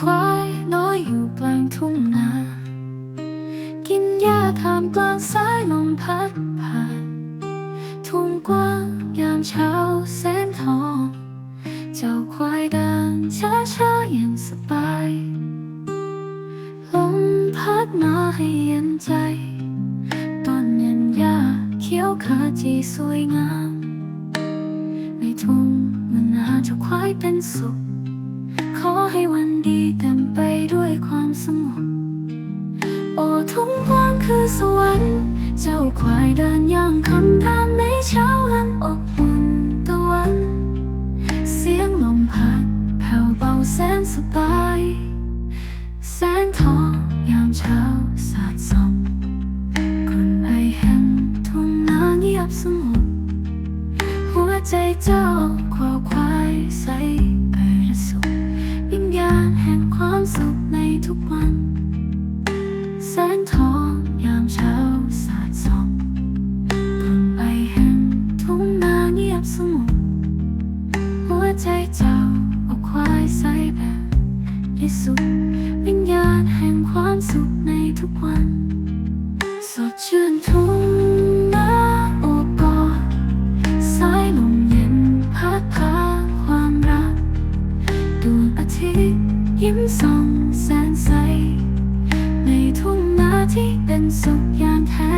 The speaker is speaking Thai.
ควายน้อยอยู่กลางทุ่งนา กินหญ้าทามกลางสายลมพัดผ่าน ทุ่งกว้างยามเช้าแสงทอง เจ้าควายเดินช้าช้าอย่างสบายลมพัดมาให้เย็นใจต้นเย็นหญ้าเขียวขจีสวยงาม ในทุ่งมันนาเจ้าควายเป็นสุข ขอให้วันดีเต็มไปด้วยความสงบโอ้ทุ่งกว้างคือสวรรค์เจ้าควายเดินย่างคำทางในเช้าอันอบอุ่นตะวัน เสียงลมพัดแผ่วเบาแสนสบาย แสงทองยามเช้าสาดส่องคนไอแห่งทุ่งนาเงียบสงบหัวใจเจ้าขวาควา วิญญาณแห่งความสุขในทุกวัน แสงทองยามเช้าสาดส่องคนไอแห่งทุ่งนาเงียบสงบหัวใจเจ้าเอาควายใส่แบบที่สุดวิญญาณแห่งความสุขในทุกวัน สดชื่นทุ่ง ส่องแสนใส ในทุ่งนาที่เป็นสุขอย่างแท้ง